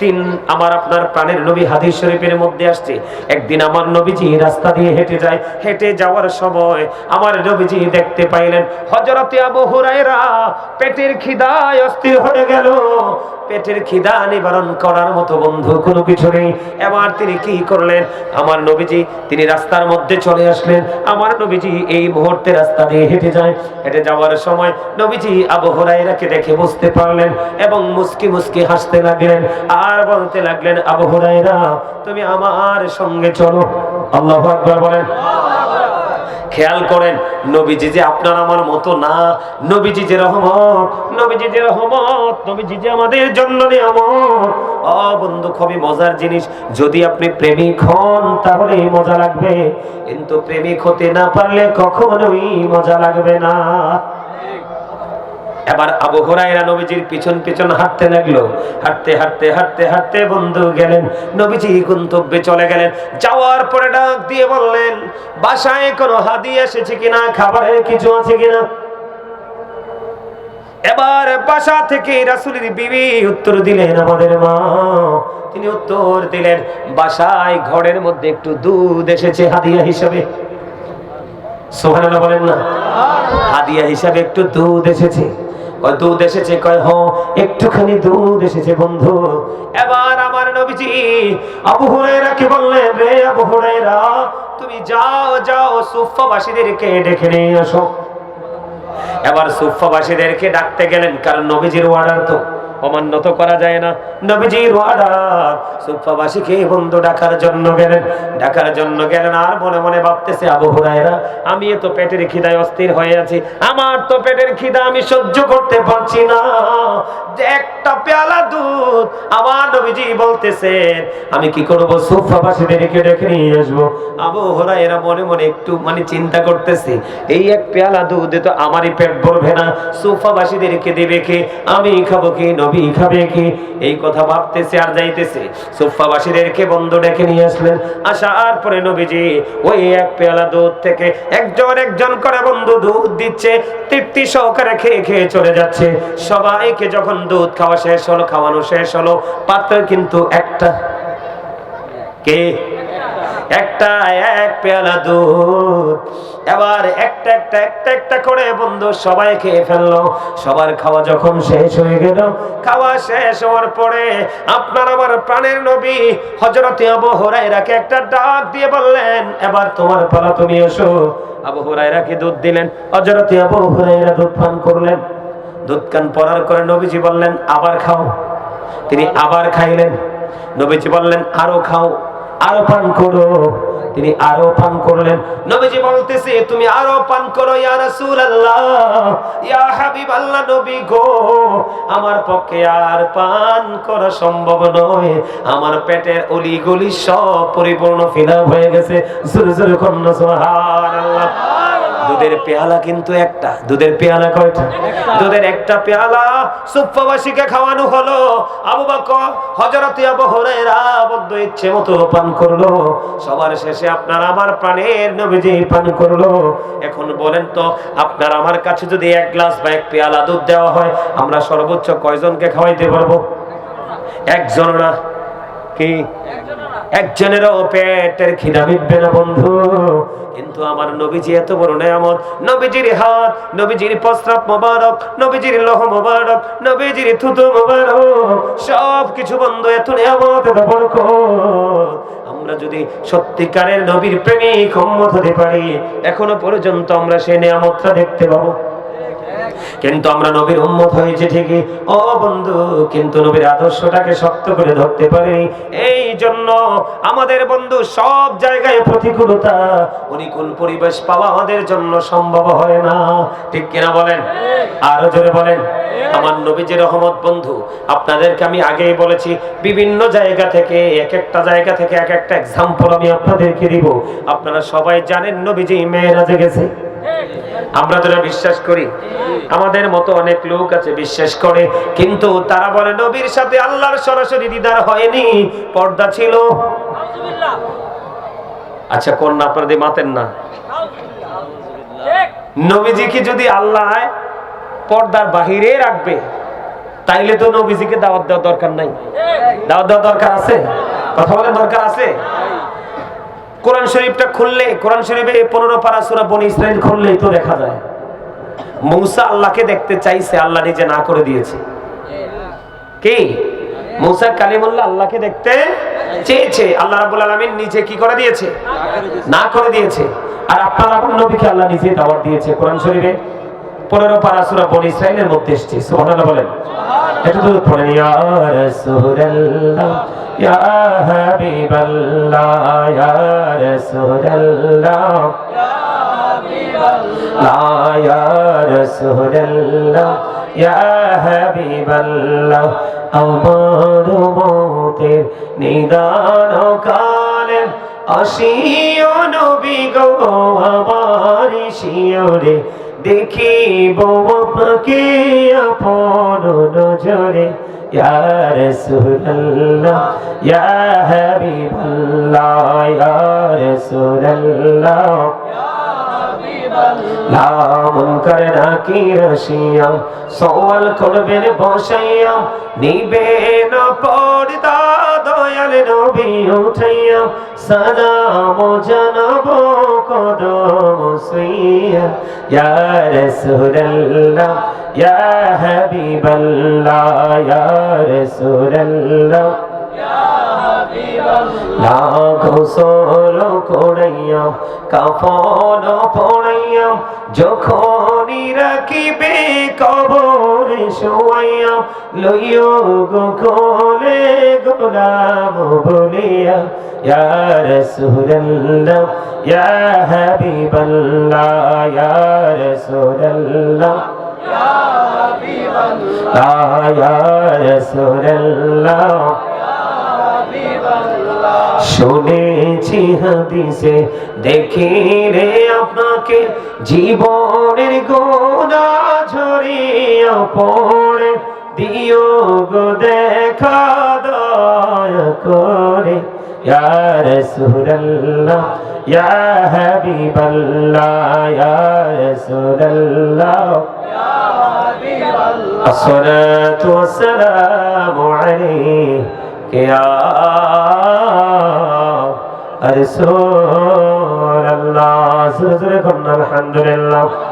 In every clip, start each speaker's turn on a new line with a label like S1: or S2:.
S1: একদিন আমার আপনার প্রাণের নবী হাদিস শরীফের মধ্যে আসছে। একদিন আমার নবীজি রাস্তা দিয়ে হেঁটে যায়। হেঁটে যাওয়ার সময় আমার নবীজি দেখতে পাইলেন হজরতে আবু হুরায়রা পেটের খিদায় অস্থির হয়ে গেল। পেটের খিদা নিবারণ করার মতো বন্ধু কোনো কিছু নেই। এবার তিনি কি করলেন? আমার নবীজি, তিনি রাস্তার মধ্যে চলে আসলেন। আমার নবীজি এই মুহূর্তে রাস্তা দিয়ে হেঁটে যায়। হেঁটে যাওয়ার সময় নবীজি আবু হুরায়রাকে দেখে বুঝতে পারলেন এবং মুস্কি মুস্কি হাসতে লাগলেন। আর বলতে লাগলেন, আবু হুরায়রা, তুমি আমার সঙ্গে চলো। আল্লাহু আকবার বলেন। খেয়াল করেন, নবীজি যে আপনার আমার মতো না, নবীজি যে রহমত, নবীজি যে রহমত, নবীজি যে আমাদের জন্য নিয়ামত। ও বন্ধু, খুবই মজার জিনিস, যদি আপনি প্রেমিক হন তাহলে মজা লাগবে। কিন্তু প্রেমিক হতে না পারলে কখনোই মজা লাগবে না। এবার আবু হুরায়রা নবীজির পিছন পিছন হাঁটতে লাগল। হাঁটতে হাঁটতে হাঁটতে হাঁটতে বন্ধু গেলেন। নবীজি গন্তব্যে চলে গেলেন। যাওয়ার পরে ডাক দিয়ে বললেন, বাসায় কোনো হাদি এসেছে কিনা? খাবারের কিছু আছে কিনা? এবার বাসা থেকে রাসুলের বিবি উত্তর দিলেন, আমাদের মা। তিনি উত্তর দিলেন, বাসায় ঘরের মধ্যে একটু দুধ এসেছে হাদিয়া হিসাবে। সোহানাল্লাহ বলেন না। হাদিয়া হিসাবে একটু দুধ এসেছে। কয় দুধ এসেছে, কয়, হ, একটুখানি দুধ এসেছে, বন্ধু। এবার আমার নবীজি আবু হুরায়রা কি বললেন, রে আবু হুরায়রা, তুমি যাও যাও সুফাবাসীদেরকে ডেকে নিয়ে আসো। এবার সুফাবাসীদেরকে ডাকতে গেলেন, কারণ নবীজির অর্ডার তো। অমান্য তো করা যায় না। নবীজির বন্ধু ডাকার জন্য গেলেন। ডাকার জন্য গেলেন আর মনে মনে ভাবতেছে, আবু হুরায়রা, আমি তো পেটের খিদায় অস্থির হয়ে আছি। আমার তো পেটের খিদা আমি সহ্য করতে পারছি না। একটা পেয়ালা দুধ আমার নবীজি বলতেছেন, আমি কি করব? ডেকে নিয়ে আসব। আবু হুরায়রা মনে মনে একটু মানে চিন্তা করতেছে, এই এক পেয়ালা দুধে তো আমারই পেট ভরবে না। সুফাবাসীদেরকে দেবে কে? আমি খাব কি নবী? খাবে কি? এই কথা ভাবতেছে আর যাইতেছে। সুফাবাসীদেরকে বন্ধ ডেকে নিয়ে আসলেন। আসার পরে নবীজি ওই এক পেয়ালা দুধ থেকে একজন একজন করে বন্ধু দুধ দিচ্ছে, তৃপ্তি সহকারে খেয়ে খেয়ে চলে যাচ্ছে। সবাইকে যখন দুধ খাওয়া শেষ হলো, খাওয়ানো শেষ হলো, পাত্র কিন্তু একটা। কে? একটা, এক পেয়ালা দুধ। এবার একটা একটা একটা একটা করে বন্ধু সবাই খেয়ে ফেলল। সবার খাওয়া যখন শেষ হয়ে গেল, খাওয়া শেষ হওয়ার পরে আপনার আমার প্রাণের নবী হজরতে আবু হুরায়রাকে একটা ডাক দিয়ে বললেন, এবার তোমার পালা তুমি এসো। আবু হুরায়রাকে দুধ দিলেন? হজরতে আবু হুরায়রা দুধ পান করলেন। দুধ কান পরার করে নবীজি বললেন, আবার খাও। তিনি আবার খাইলেন। নবীজি বললেন, আরও খাও, আরও পান করো। তিনি আরও পান করলেন। নবীজি বলতেছে, তুমি আরও পান করো, ইয়া রাসূলুল্লাহ, ইয়া হাবিবাল্লাহ নবী গো। আমার পক্ষে আর পান করা সম্ভব নয়। আমার পেটের অলি গলি সব পরিপূর্ণ ফিনা হয়ে গেছে। জোরে জোরে কন্যা, সুবহানাল্লাহ। দুধের পেয়ালা কিন্তু একটা। দুধের পেয়ালা কয়টা? দুধের একটা পেয়ালা সুফাবাসীকে খাওয়ানো হলো। আবু বকর হযরতে আবু হুরায়রা বদ্ধ ইচ্ছে মতো পান করল। সবার শেষে আপনার আমার প্রাণের নবীজি পান করল। এখন বলেন তো আপনার আমার কাছে যদি এক গ্লাস বা এক পেয়ালা দুধ দেওয়া হয় আমরা সর্বোচ্চ কয়জনকে খাওয়াইতে পারব? একজন না। কি? একজনেরও পেটের খিদা মিটবে না, বন্ধু। কিন্তু আমার নবীজি এত বড় নেয়ামত। নবীজির হাত, নবীজির প্রস্রাব মোবারক, নবীজির লোহ মোবারক, নবীজির থুতু মোবারক সব কিছু বন্ধ, এত নেয়ামত, এত বরকত। আমরা যদি সত্যিকারের নবীর প্রেমিক উম্মত হতে পারি, এখনও পর্যন্ত আমরা সেই নেয়ামতটা দেখতে পাবো। কিন্তু আমরা নবীর উম্মত হয়েছে ঠিকই। ও বন্ধু, কিন্তু নবীর আদর্শটাকে শক্ত করে ধরতে পারিনি এই জন্য আমাদের বন্ধু সব জায়গায় প্রতিকূলতা, অনুকূল পরিবেশ পাওয়া আমাদের জন্য সম্ভব হয় না। ঠিক কিনা বলেন? আরও জোরে বলেন। আমার নবীজির রহমত বন্ধু, আপনাদেরকে আমি আগেই বলেছি, বিভিন্ন জায়গা থেকে, এক একটা জায়গা থেকে এক একটা এক্সাম্পল আমি আপনাদেরকে দিব। আপনারা সবাই জানেন নবীজি মেয়েরাজে গেছে। আমরা যারা বিশ্বাস করি, আমাদের মতো অনেক লোক আছে বিশ্বাস করে, কিন্তু তারা বলে নবীর সাথে আল্লাহর সরাসরি দিদার হয়নি, পর্দা ছিল। আচ্ছা কন্যা আপনাদের মাতেন না। নবীজিকে যদি আল্লাহ পর্দার বাহিরে রাখবে, তাইলে তো নবীজিকে দাওয়াত দেওয়ার দরকার নাই। দাওয়াত দেওয়ার দরকার আছে? কথা বলার দরকার আছে? কোরআন শরীফটা খুললে কোরআন শরীফে পনেরো পারা সুরা বনি ইসরাইল খুললেই তো দেখা যায়। মৌসা আল্লাহকে দেখতে চাইছে আল্লাহ নিজে না করে দিয়েছে। কি? মৌসা কালিমুল্লাহ আল্লাহকে দেখতে চেয়েছে। আল্লাহ রাব্বুল আলামিন নিজে কি করে দিয়েছে? না করে দিয়েছে। আর আপনার আপন নবীকে আল্লাহ নিজে দাওয়াত দিয়েছে। কোরআন শরীফে পনেরো পারা সুরা বনি ইসরাইলের মধ্যে এসেছে। সুবহানাল্লাহ বলেন। এটা তো পড়েন ইয়া রাসূলুল্লাহ। ইয়া হাবিবাল্লাহ ইয়া রাসূলুল্লাহ لا يا رسول الله يا حبيب الله আমার মতের নিদান কালে আসিও নবী গো আমার শিওরে দেখিব আপনাকে আপন নজরে يا رسول الله يا حبيب الله يا رسول الله লামন করে না কি রসিয়াম সওয়াল করবেন বসাইয়াম নিবেন পর্দা দয়াল নবী উঠাইয়াম সালাম জানাব কদম সুইয়া ইয়া রাসূলুল্লাহ ইয়া হাবিবাল্লাহ ইয়া রাসূলুল্লাহ গোসল করাইয়া কাফন পড়াইয়া যখনই রাখিবে কবর শোয়াইয়া লইও গো কোলে গোলাম বলিয়া ইয়া রাসূলুল্লাহ ইয়া হাবিবাল্লাহ ইয়া রাসূলুল্লাহ ইয়া রাসূলুল্লাহ শুনেছি হাদিসে দেখি রে আপনাকে জীবনের গোনা ঝরিয়া পড়ে দিও গো দেখা দয়া করে। يا حبيب الله يا رسول الله. الصلاة والسلام عليك يا رسول الله. سرزلكم الحمد لله.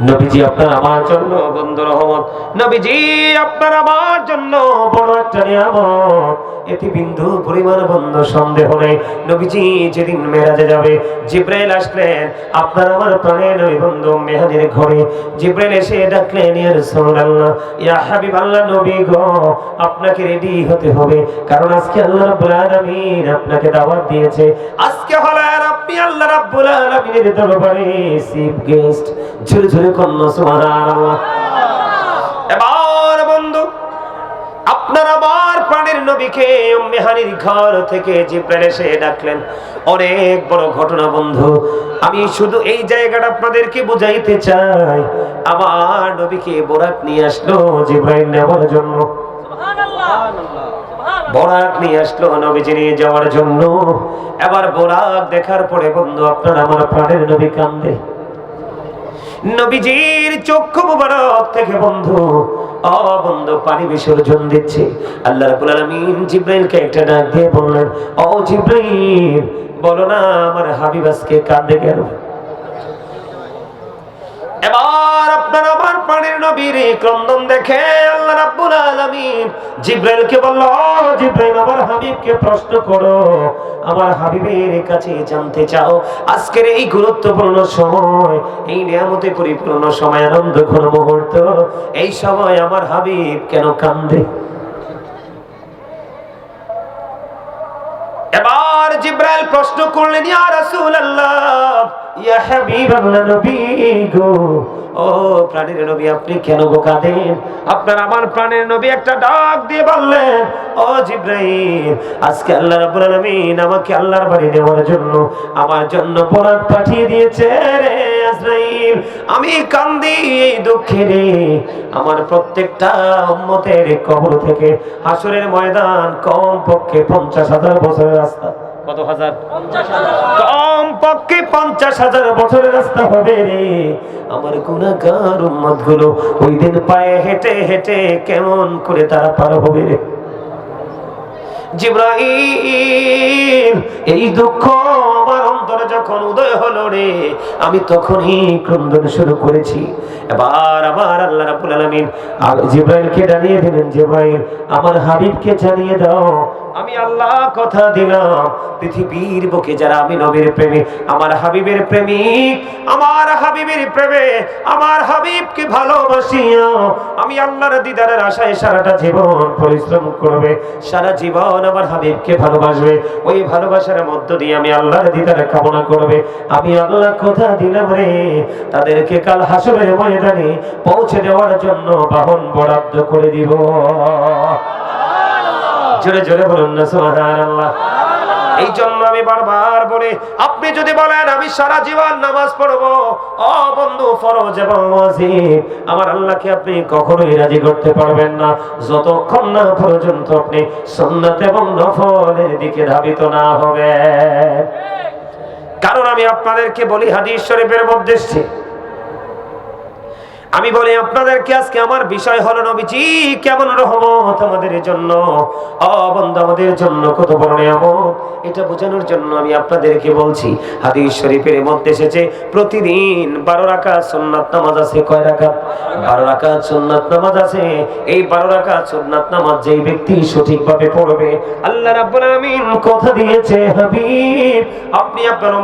S1: নবীজি আপনার আমার জন্য, বন্ধু রহমত। নবীজি, আপনার আমার জন্য বড় একটা নিয়ামত। এটি বিন্দু পরিমাণ বন্ধ, সন্দেহ নেই। নবীজি, যেদিন মেরাজে যাবে, জিব্রাইল আসলেন। আপনার আমার প্রাণের নবী বন্ধু মেহাদির ঘরে। জিব্রাইল এসে ডাকলেন, ইয়া রাসূলুল্লাহ, ইয়া হাবিবাল্লাহ, নবী গো, আপনাকে রেডি হতে হবে। কারণ আজকে আল্লাহ রাব্বুল আলামিন আপনাকে দাওয়াত দিয়েছে। আজকে হলেন আপনি আল্লাহ রাব্বুল আলামিনের দরবারে চিফ গেস্ট ঝুরে ঝুরে কন্যা, সুবহানাল্লাহ। এবার বন্ধু, আপনার আবার প্রাণের নবীকে মেহানির ঘর থেকে জিব্রাইল এসে ডাকলেন। অনেক বড় ঘটনা বন্ধু, আমি শুধু এই জায়গাটা আপনাদেরকে বুঝাইতে চাই। আমার নবীকে বোরাক নিয়ে আসলো জিব্রাইল নেওয়ার জন্য। বোরাক নিয়ে আসলো নবীজি নিয়ে যাওয়ার জন্য। এবার বোরাক দেখার পরে বন্ধু, আপনার আমার প্রাণের নবী কান্দে। নবীজির চক্ষু মুবারক থেকে বন্ধু ও বন্ধু, পানি বিসর্জন দিচ্ছে। আল্লাহ রাব্বুল আলামিন জিব্রাইলকে একটা ডাক দিয়ে বললেন ও জিব্রাইল, বলো না আমার হাবিব আজকে কাঁদে কেন? এবার আপনার আমার পানির নবীর ক্রন্দন দেখে আল্লাহ রাব্বুল আলামিন জিব্রাইলকে বলল, "ও জিব্রাইল, আমার হাবিবকে প্রশ্ন করো। আমার হাবিবের কাছে জানতে চাও, আজকের এই গুরুত্বপূর্ণ সময়, এই নিয়ামতে পরিপূর্ণ সময়, আনন্দ ঘন মুহূর্ত, এই সময় আমার হাবিব কেন কান্দে এবার জিব্রাইল প্রশ্ন করলেন, ইয়া রাসূলুল্লাহ, ইয়া হাবিবাল্লাহ নবী গো। ও প্রাণের নবী, আপনি কেন কাঁদেন? আপনার আমার প্রাণের নবী একটা ডাক দিয়ে বললেন, ও জিব্রাইল, আজকে আল্লাহ রাব্বুল আলামিন আমাকে আল্লাহর বাড়ি নেওয়ার জন্য, আমার জন্য পরাত পাঠিয়ে দিয়েছে রে। আজরাইল আমি কান্দি এই দুঃখে রে। আমার প্রত্যেকটা উম্মতের কবর থেকে হাসরের ময়দান কম পক্ষে পঞ্চাশ হাজার বছরের রাস্তা। কত হাজার? কম পক্ষে পঞ্চাশ হাজার বছরের রাস্তা হবে রে। আমার গুণাগার উম্মতগুলো ওই দিন পায়ে হেঁটে হেঁটে কেমন করে তারা পার হবে রে। জিব্রাহিম এই দুঃখ আমার অন্তরে যখন উদয় হলো রে, আমি তখনই ক্রন্দন শুরু করেছি। এবার আবার আল্লাহ রাব্বুল আলামিন আর জিব্রাইলকে জানিয়ে দিলেন, জিব্রাইল, আমার হাবিবকে জানিয়ে দাও আমি আল্লাহ কথা দিলাম। পৃথিবীর বুকে যারা আমি নবীর প্রেমী, আমার হাবিবের প্রেমিক আমার হাবিবের প্রেমে, আমার হাবিবকে ভালোবাসিয়া আমি আল্লাহর দিদারের আশায় সারাটা জীবন পরিশ্রম করবে, সারা জীবন আমার হাবিবকে ভালোবাসবে। ওই ভালোবাসার মধ্য দিয়ে আমি আল্লাহর দিদার কামনা করবে। আমি আল্লাহ কথা দিলাম রে, তাদেরকে কাল হাসরের ময়দানে পৌঁছে দেওয়ার জন্য বাহন বরাদ্দ করে দিব। জোরে জোরে বলুন না, সুবহানাল্লাহ। এই জন্য আমি বারবার বলি, আপনি যদি বলেন, আমি সারা জীবন নামাজ পড়ব ও বন্ধু, ফরজ এবং ওয়াজিব। আমার আল্লাহকে আপনি কখনোই রাজি করতে পারবেন না। যতক্ষণ না পর্যন্ত আপনি সুন্নাত এবং নফলের দিকে ধাবিত না হবে কারণ আমি আপনাদেরকে বলি, হাদিস শরীফের মধ্যে আমি বলি, আপনাদেরকে আজকে আমার বিষয় হলো নবীজি, কেমন রহমত আমাদের জন্য? ও বন্ধু, আমাদের জন্য কত বড় নিয়ামত। এটা বোঝানোর জন্য আমি আপনাদেরকে বলছি, হাদিস শরীফের মধ্যে এসেছে, প্রতিদিন বারো রাকাত সুন্নাত নামাজ আছে কয় রাকাত? বারো রাকাত সুন্নাত নামাজ আছে। এই বারো রাকাত সুন্নাত নামাজ যেই ব্যক্তি সঠিকভাবে পড়বে, আল্লাহ রাব্বুল আলামিন কথা দিয়েছে, হাবিব, আপনি আপনার